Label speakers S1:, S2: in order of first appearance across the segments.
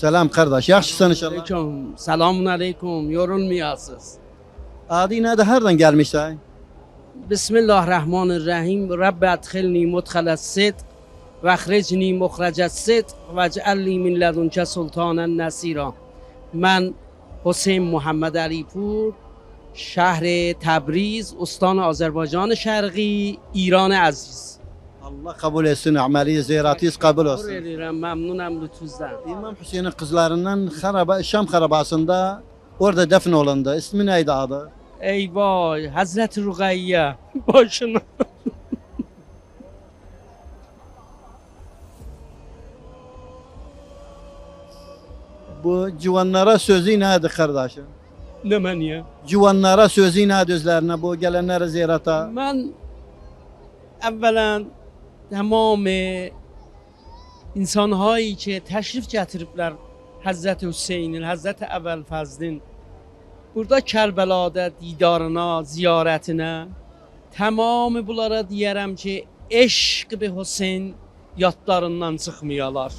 S1: Selam kardeş. Yaxşısan inşallah.
S2: Aleyküm. Selamun aleyküm. Yorulmayasız.
S1: Adi nerede? Herden gelmişler?
S2: بسم الله الرحمن الرحیم رب ادخلنی مدخل الصدق و اخرجنی مخرج الصدق و اجعلی من لدنک سلطان نصیرا من حسین محمد علی پور شهر تبریز استان آذربایجان شرقی ایران عزیز
S1: Allah kabul etsin ameli ziyaretiz kabul olsun.
S2: Veririm, memnunum lütfünüzden.
S1: İmam Hüseyin'in kızlarından haraba, Şam harabasında orada defin olundu. İsmi neydi adı?
S2: Ey Hazreti Rugayya başını.
S1: Bu civanlara sözü neydi kardeşim?
S2: Ne ben ya?
S1: Civanlara sözü neydi özlerine bu gelenlere ziyarete?
S2: Ben evvelen تمام انسان هایی که تشریف getiriblər Həzrət Hüseynin, Həzrət Əvvəlfəzlin burada Kərbəlada didarına, ziyarətinə tamamı bunlara deyərəm ki, eşq be Hüseyn yadlarından çıxmayalar.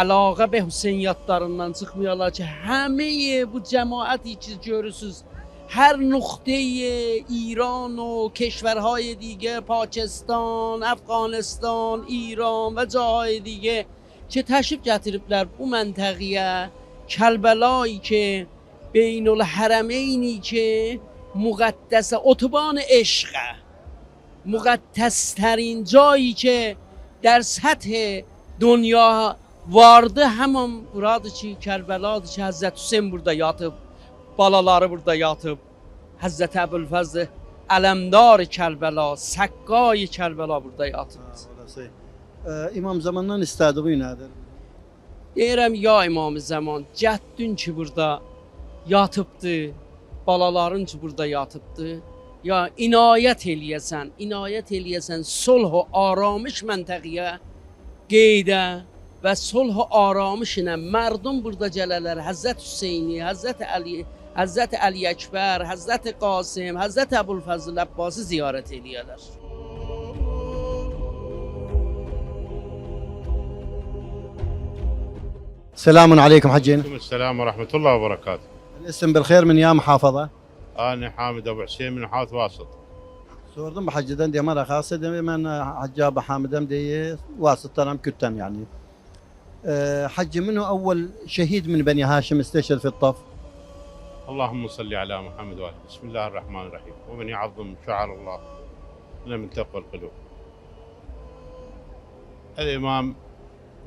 S2: Əlaqə be Hüseyn yadlarından çıxmayalar ki, həməyə bu cəmaəti ki görürsüz هر نقطه ایران و کشورهای دیگه پاکستان، افغانستان، ایران و جاهای دیگه که تشریف جتیب در اون منطقیه؟ کلبلایی که بین الحرمینی که مقدس اتوبان عشق مقدس ترین جایی که در سطح دنیا وارده همون مراد چی؟ کربلا چی حضرت حسین برده یاد balaları burada yatıb Həzrət Əbülfəzl Ələmdar Kərbəla, Səqqay Kərbəla burada yatıb.
S1: Orası. Ee, İmam zamandan istediği nedir?
S2: Deyirəm ya İmam Zaman, cəddün ki burada yatıbdı, balaların ki burada yatıbdı. Ya inayət eləyəsən, inayət eləyəsən sulh və aramış məntəqəyə qeydə və sulh və aramış ilə mərdum burada gələlər Həzrət Hüseyni, Həzrət Əli, حضرت علی اکبر حضرت قاسم حضرت ابوالفضل عباس
S1: زیارت الیادر السلام
S3: عليكم حجينا السلام ورحمة الله وبركاته
S1: الاسم بالخير من يا محافظة؟
S3: أنا حامد أبو حسين من محافظ واسط.
S1: سوردم بحجدن دي مرة خاصة دي من حجاب حامد دي واسط تنم كتن يعني آه، حج منه أول شهيد من بني هاشم استشهد في الطف
S3: اللهم صل على محمد وآله بسم الله الرحمن الرحيم. ومن يعظم شعر الله من تقوى القلوب. الإمام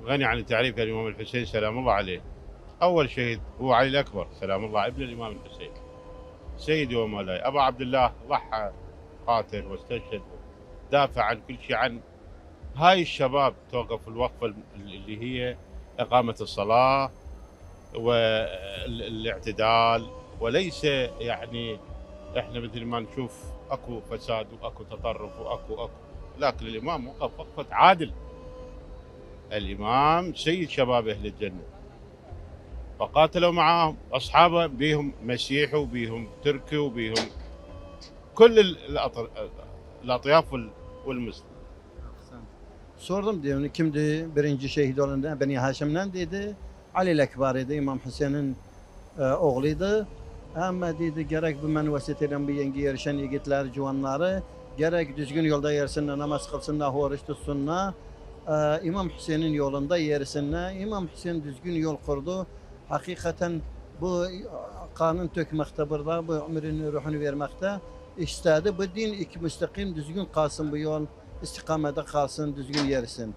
S3: غني عن التعريف الإمام الحسين سلام الله عليه. أول شهيد هو علي الأكبر سلام الله ابن الإمام الحسين. سيدي ومولاي أبا عبد الله ضحى قاتل واستشهد دافع عن كل شيء عن هاي الشباب. توقف الوقفة اللي هي إقامة الصلاة والاعتدال وليس يعني إحنا مثل ما نشوف أكو فساد وأكو تطرف وأكو أكو لكن الإمام وقف وقفة عادل الإمام سيد شباب أهل الجنة فقاتلوا معاهم أصحابه بيهم مسيحي وبيهم تركي وبيهم كل. الأطياف وال- والمسلم
S1: Sordum diyor kimdi birinci şehit olan Beni Haşim'den dedi. Ali Ekber idi İmam Hüseyin'in e, oğluydu. Ama dedi gerek bu men vesiteden bir yengi yarışan yiğitler, civanları gerek düzgün yolda yersinler, namaz kılsınlar, horuç tutsunlar. Ee, İmam Hüseyin'in yolunda yersinler. İmam Hüseyin düzgün yol kurdu. Hakikaten bu kanun tökmekte burada, bu ömrünün ruhunu vermekte. İstedi bu din iki müstakim düzgün kalsın bu yol, istikamete kalsın, düzgün yersin.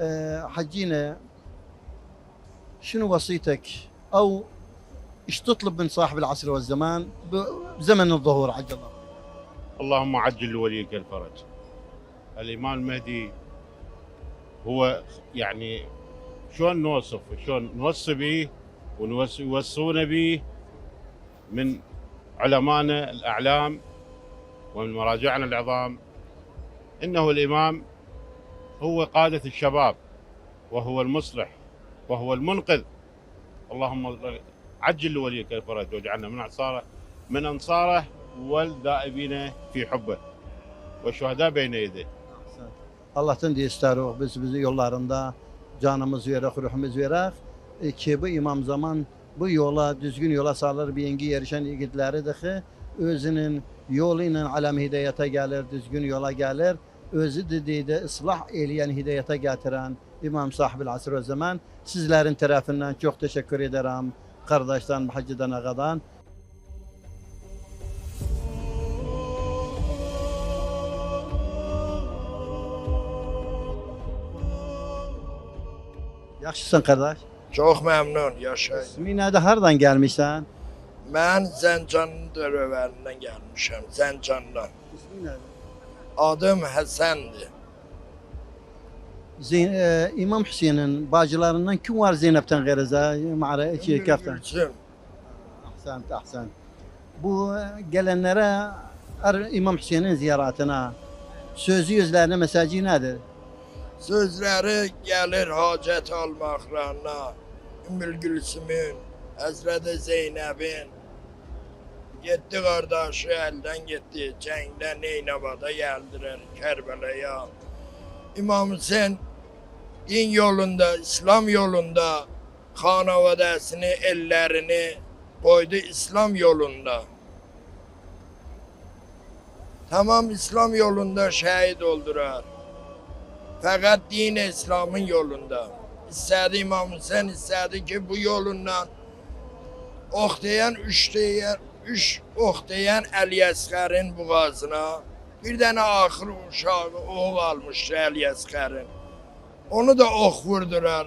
S1: Ee, hacine şunu vasiyet ek. Av إيش تطلب من صاحب العصر والزمان بزمن الظهور عجل الله؟
S3: اللهم عجل لوليك الفرج. الإمام المهدي هو يعني شلون نوصف شلون نوصي به ونوصون به من علمائنا الأعلام ومن مراجعنا العظام. إنه الإمام هو قادة الشباب وهو المصلح وهو المنقذ. اللهم عجل لوليك الفرج واجعلنا من انصاره من انصاره والذائبين في حبه والشهداء بين يديه
S1: Allah'tan diye isterik biz bizi yollarında canımız vererek, ruhumuz vererek e, ki bu İmam Zaman bu yola, düzgün yola salır bir yengi yarışan yiğitleri ki özünün yoluyla alem hidayete gelir, düzgün yola gelir. Özü dediği ıslah eyleyen hidayete getiren İmam sahibi asr o zaman sizlerin tarafından çok teşekkür ederim. Kardeşten, Hacı'dan, Ağa'dan. Yaxşısan kardeş.
S4: Çox məmnun yaşayın.
S1: İsmi nədir? Hardan gəlmişsən?
S4: Mən Zəncanın dörəvərindən gəlmişəm, Zəncandan.
S1: İsmi nədir?
S4: Adım Həsəndir.
S1: Zeyn e, İmam Hüseyin'in bacılarından kim var Zeynep'ten gerize? Mağara iki kaftan.
S4: Gülsüm.
S1: Ahsen, ahsen. Bu e, gelenlere er, İmam Hüseyin'in ziyaretine sözü yüzlerine mesajı nedir?
S4: Sözləri gəlir hacət almaqlarına. Ümmül Gülsümün, Həzrəti Zeynəbin Getdi qardaşı əldən getdi. Cəngdə Neynəvada gəldilər Kərbəlaya. İmam Hüseyn din yolunda, İslam yolunda xanavadəsini, ellərini qoydu İslam yolunda. Tamam İslam yolunda şəhid oldurar. Fəqət din İslamın yolunda. İstədi İmam Hüseyin istədi ki, bu yolundan ox deyən, üç deyən, üç ox deyən Əli Əsqərin boğazına bir dənə axır uşağı oğul almışdı Əli Əsqərin. Onu da ox vurdurar.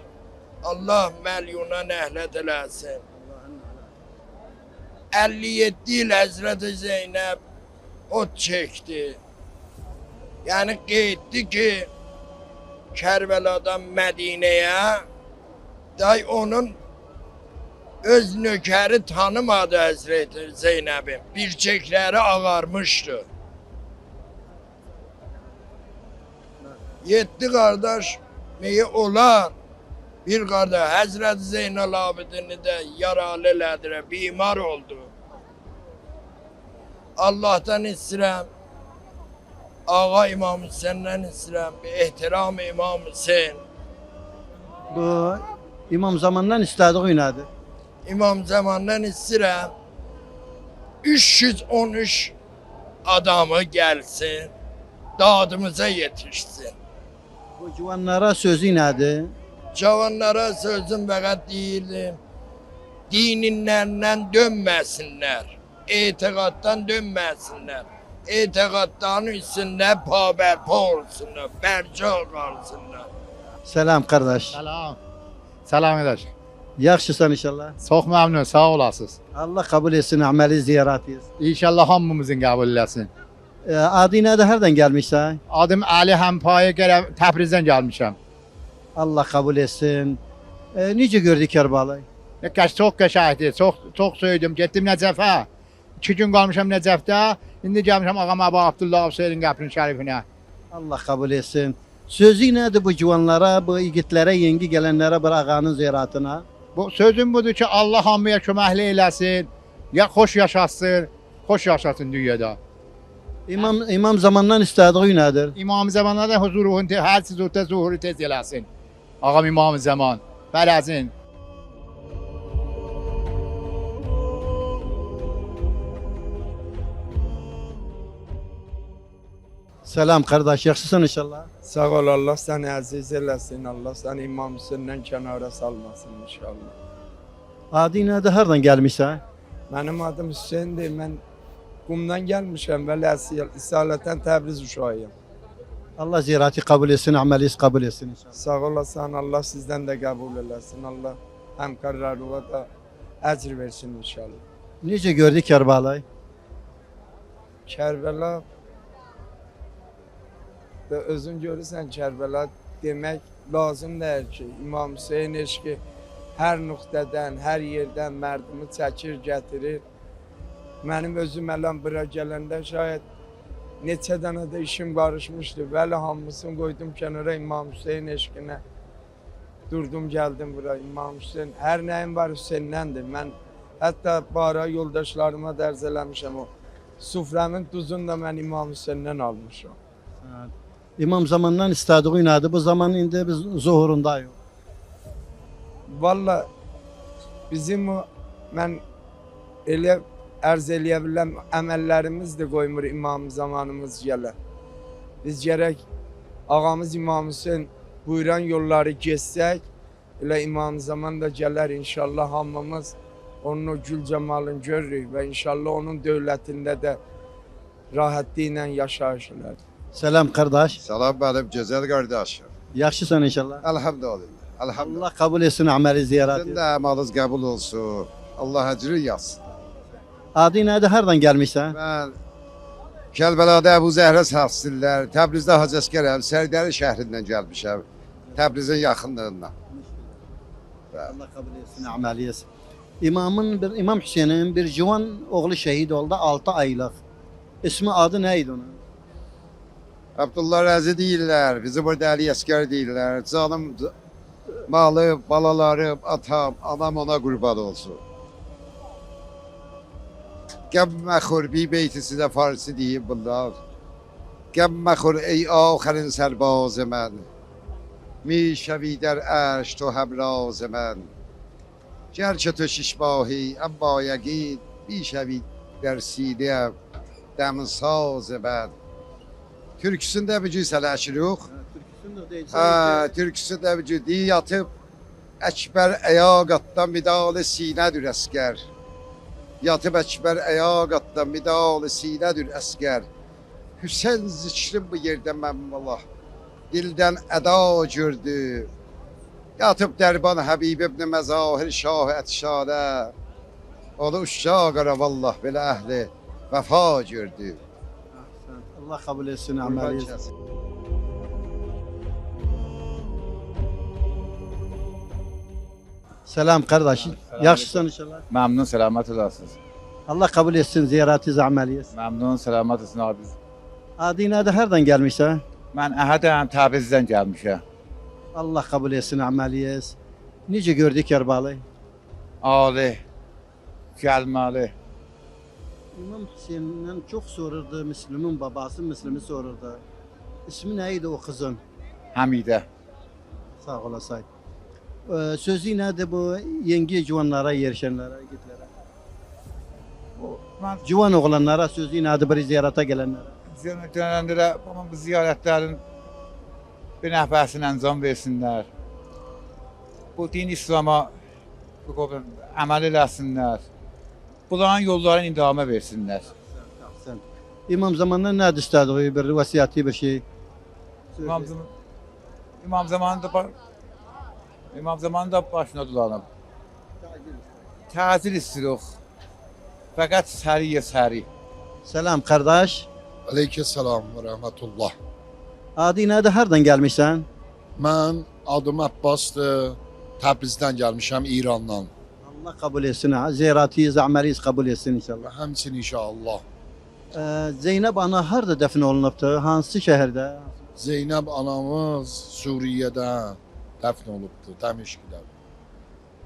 S4: Allah məlyuna nəhlət eləsin. 57 il Həzrəti Zeynəb ot çəkdi. Yəni qeyddi ki, Kərbəladan Mədinəyə day onun öz nökəri tanımadı Həzrəti Zeynəbin. Birçəkləri ağarmışdı. Yetdi qardaş neyi olar? Bir qardaş Həzrəti Zeynəl Abidini də yaralı elədilər, bimar oldu. Allah'tan istirəm, Ağa İmam Hüseyin'den istirəm, bir ehtiram İmam Hüseyin.
S1: Bu İmam zamandan istediği nedir?
S4: İmam zamandan istirəm 313 adamı gelsin, dadımıza yetişsin.
S1: Bu civanlara sözü nedir?
S4: Cavanlara sözüm fəqət deyirdim, dininlərindən dönməsinlər, etiqaddan dönməsinlər. Etiqadların üstündə pabərpa olsunlar, bərca qalsınlar.
S1: Selam kardeş.
S5: Salam. Salam edər.
S1: Yaxşısan inşallah.
S5: Çox məmnun, sağ olasınız.
S1: Allah kabul etsin ameli ziyaretiyiz.
S5: İnşallah hamımızın qəbul eləsin.
S1: E, adı nedir? Hardan gelmişsen?
S5: Adım Əli Həmpayə gələm Təbrizdən gəlmişəm.
S1: Allah kabul etsin. E, nice gördük Kerbala'yı?
S5: Nə qəş çox qəşəngdir. Çox çox söydüm. Getdim Nəcəfə. 2 gün qalmışam Nəcəfdə. İndi gəlmişəm ağam Əbu Abdullah Hüseyin qəbrinin şərifinə.
S1: Allah kabul etsin. Sözü nedir bu civanlara, bu yiğitlere, yengi gelenlere, bir ağanın ziyaretine?
S5: Bu sözüm budur ki, Allah hamıya köməkli eləsin. Ya xoş yaşasın, xoş yaşasın dünyada.
S1: İmam, imam zamandan istediği nedir?
S5: İmam Zaman'a da huzuruhun te, hər sizurta zuhuru tez eləsin. Ağam İmam Zaman. Fərəzin.
S1: Selam kardeş, yaxşısın inşallah.
S6: Sağ ol Allah seni əziz eləsin. Allah seni İmam Hüseyin'den kənara salmasın inşallah.
S1: Adi nedir? Hardan gelmişsen?
S6: Mənim adım Hüseyndir. Mən Qumdan gəlmişəm və Ləsiyyəl İsalətən Təbriz uşağıyım.
S1: Allah ziyareti kabul etsin, ameliyiz kabul etsin inşallah.
S6: Sağ olasan Allah sizdən də qəbul eləsin. Allah həmkarlarına da əcr versin inşallah.
S1: Nice gördük Kerbala'yı?
S6: Kərbəla və özün görürsən Kərbəla demək lazım deyil ki, İmam Hüseyn eşqi hər nöqtədən, hər yerdən mərdimi çəkir, gətirir. Mənim özüm ələn bura gələndə şayət neçə dənə də işim qarışmışdı. Bəli, hamısını qoydum kənara İmam Hüseyn eşqinə. Durdum, gəldim bura İmam Hüseyn. Hər nəyim var Hüseyndəndir. Mən hətta bara yoldaşlarıma dərz eləmişəm o. Sufrəmin duzunu da mən İmam Hüseyndən almışam.
S1: Evet. İmam zamandan istediği nedir? Bu zaman indi biz zuhurundayız.
S6: Valla Bizim o mən elə ərz eləyə biləm əməllərimiz də qoymur imam zamanımız gələ. Biz gərək ağamız İmam Hüseyn buyuran yolları geçsək, elə imam zaman da gələr inşallah hamımız onun o gül cemalını görürük və inşallah onun dövlətində də rahatlıqla yaşayış olar.
S1: Selam kardeş.
S7: Salam benim güzel kardeşim.
S1: Yaxşısan inşallah.
S7: Elhamdülillah. Elhamdülillah.
S1: Allah kabul etsin ameli ziyaret.
S7: Sizin de amalınız kabul olsun. Allah ecri yazsın.
S1: Adi nerede herden gelmişsen?
S7: Ben Kəlbəlada Əbu Zəhrə sahsillər, Təbrizdə Hacı Əsgərəm, Sərdəli şəhrindən gəlmişəm. Təbrizin yaxınlığından.
S1: Allah kabul etsin ameliyesi. İmamın bir İmam Hüseyin'in bir civan oğlu şehit oldu 6 aylık. İsmi adı neydi onun?
S7: Abdullah Rəzi deyirlər, bizi burada Əli Əsgər deyirlər. Canım, malı, balalarım, atam, anam ona qurban olsun. Qəm məxur bir beyti sizə farsi deyim bunlar. Qəm məxur ey آخرین سرباز من می شوی در عرش تو همراز من گرچه تو شش ماهی اما یقین می شوی در سینه دم ساز من Türküsünde bir cüsel yok. Ha, türküsünde bir cüdi yatıp Ekber ayagattan midalı sinedir esker. Yatıp Ekber ayagattan midalı sinedir esker. Hüseyin zikrim bu yerde memmallah. Dilden eda gördü. Yatıp derban Habib ibn Mezahir Şah Etşade. Onu uşağı vallah bile ehli vefa gördü.
S1: Allah kabul etsin
S7: Kurban
S1: Selam kardeş. Yaxşısan inşallah.
S8: Məmnun, selamat olasınız.
S1: Allah kabul etsin ziyareti ameliyesi.
S8: Məmnun, selamat olsun abi.
S1: Adi nerede herden gelmişsen?
S8: Mən Əhədəm Təbrizdən gəlmişəm.
S1: Allah kabul etsin ameliyesi. Nice gördük Kerbala'yı.
S8: Ali, gəlməli.
S1: İmam Hüseyin'den çok sorurdu Müslüm'ün babası Müslüm'ü sorurdu. İsmi neydi o kızın?
S8: Həmidə.
S1: Sağ olasay. Ee, sözü nedir bu yenge civanlara, yerişenlere, gitlere?
S8: Mən
S1: Civan oğlanlara sözü nedir bir ziyarete gelenlere?
S8: bana bu ziyarətlərin bir nəfəsini əncam versinlər. Bu din İslam'a bu qovun əməl eləsinlər. Bunların yollarını indamə versinlər.
S1: Sen. İmam zamanında ne istediği bir vasiyeti bir şey?
S8: İmam, zaman, İmam zamanında ba- İmam zamanında başına dolanıb. Təcil istirik. Fəqət səriyə səri.
S1: Selam kardeş.
S9: Aleykümselam ve rahmetullah.
S1: Adi nedir herden gelmişsen?
S9: Mən adım Abbasdır. Təbrizdən gəlmişəm İrandan.
S1: Allah kabul etsin. Ziyaretiyiz, ameliyiz kabul etsin inşallah.
S9: Həmçinin inşallah
S1: Ee, Zeynep ana harda defn olunubdu? Hansı şehirde?
S9: Zeynəb anamız Suriyədə dəfn olubdu, Dəmişqdə.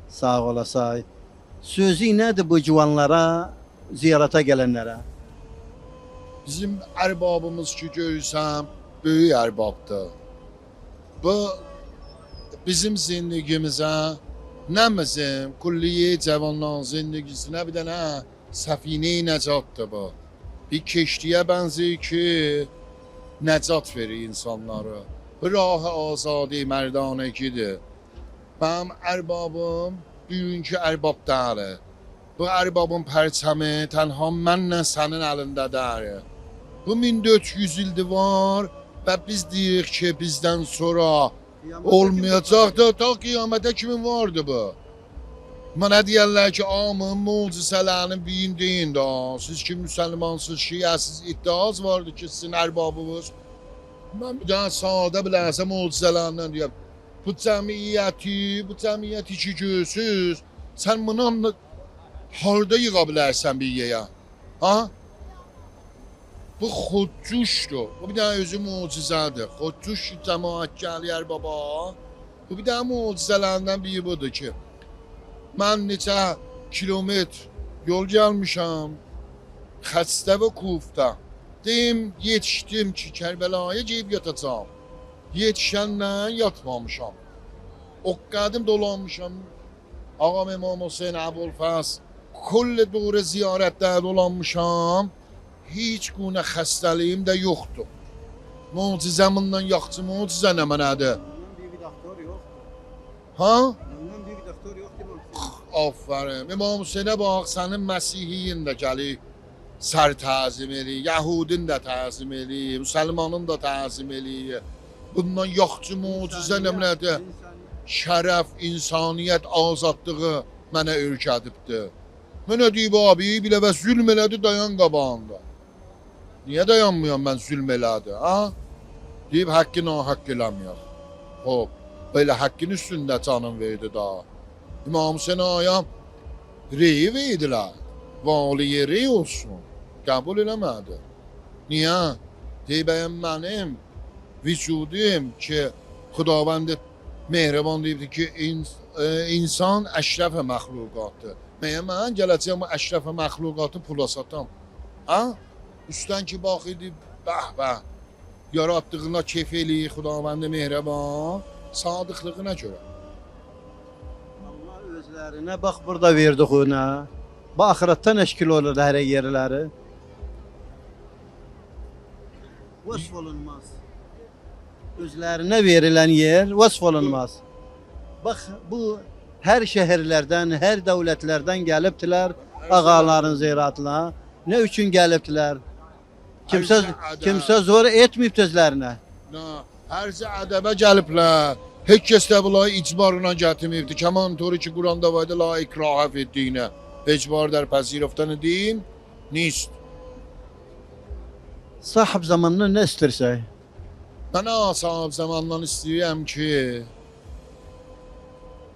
S1: Sağ olasay. Sözü nedir bu civanlara, ziyarete gelenlere?
S9: Bizim ərbabımız ki görürsəm, böyük ərbabdır. Bu bizim zindgimizə nə bizim kulliye cavanların zindigisinə bir dənə səfinə nəcatdır bu. Bir keştiyə bənzəyir ki, nəcat verir insanları. Rah azadi mərdanəkidir. Mənim ərbabım bugünkü ərbab deyil. Bu ərbabın pərçəmi tənha mənlə sənin əlindədir. Bu 1400 ildir var və biz deyirik ki, bizdən sonra olmayacaq da ta qiyamətə kimi vardı bu. Mənə deyirlər ki, amın mucizələrini biyin deyin də. Siz ki müsəlmansınız, şiəsiz iddiaz vardı ki, sizin ərbabınız. Mən bir dənə sadə bilərsə mucizələrindən deyəm. Bu cəmiyyəti, bu cəmiyyəti ki görürsüz, sən bunu harda yığa bilərsən bir yerə? Ha? Bu xodcuşdur. Bu bir dənə özü mucizədir. Xodcuş cəmaət gəliyər baba. Bu bir dənə mucizələrindən biri budur ki, mən neçə kilometr yol gəlmişəm. Xəstə və kufda. Deyim, yetişdim ki, Kərbəlaya gedib yatacağam. Yetişəndən yatmamışam. O qədim dolanmışam. Ağam İmam Hüseyin Əbulfəz kull doğru ziyarətdə dolanmışam. Heç günə xəstəliyim də yoxdur. Mucizəmdən yaxçı mucizə nə mənədir?
S1: Bir doktor yok.
S9: Ha?
S1: Büyük bir doktor bu.
S9: Aferin. İmam Hüseyin'e bak senin Mesihiyin de gəlir sər təzim eləyir, Yəhudin də təzim eləyir, Müsəlmanın da təzim eləyir. Bundan yoxcu mucizə nəmlədir. Şərəf, insaniyyət, azadlığı mənə öyrədibdir. Mənə deyib abi, bilə və zülm elədi dayan qabağında. Niyə dayanmıyorum mən zülm elədi, ha? Deyib haqqı nahaqq eləməyək. Hop, belə haqqın üstündə canım verdi daha. İmam Hüseyin ayam reyi verdilər. Valiye rey olsun. Qəbul eləmədi. Niyə? Deyibəyəm mənim vücudum ki Xudavənd mehriban deyibdi ki ins e, insan əşrəf məxluqatdır. Məyə mən gələcəyəm bu əşrəf məxluqatı pula satam. Ha? Üstdən ki bax idi bəh bəh. Yaratdığına keyf eləyir Xudavənd mehriban sadıqlığına görə.
S1: Amma özlərinə bax burada verdiğinə. Bu ahiretdə nəşkil olur hər yerləri. Vasf olunmaz. Özlerine verilen yer vasf olunmaz. Bak bu her şehirlerden, her devletlerden geliptiler ağaların ziyaretine. Ne üçün geliptiler? Kimse şey kimse zor etmeyip özlerine.
S9: Her şey ademe gelipler. Heç kəs də bunları icbarla gətirməyibdi. Kaman toru ki Quranda var idi la ikrah etdiyinə. İcbar dər pəsirofdan din nist.
S1: Sahib zamanını nə istəyirsə.
S9: Mən sahib zamandan istəyirəm ki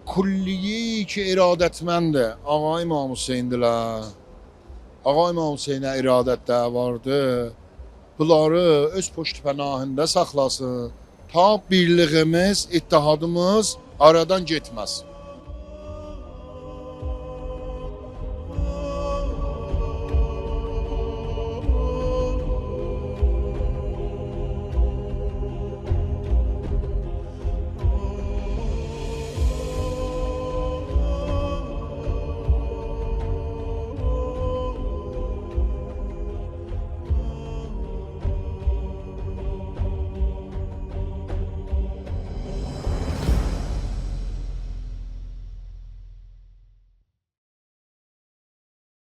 S9: kulliyi ki iradətməndir. Ağa İmam Hüseyndilər. Ağa İmam Hüseynə iradətdə vardı. Bunları öz poşt pənahında saxlasın. Ta birliğimiz, ittihadımız aradan getməz.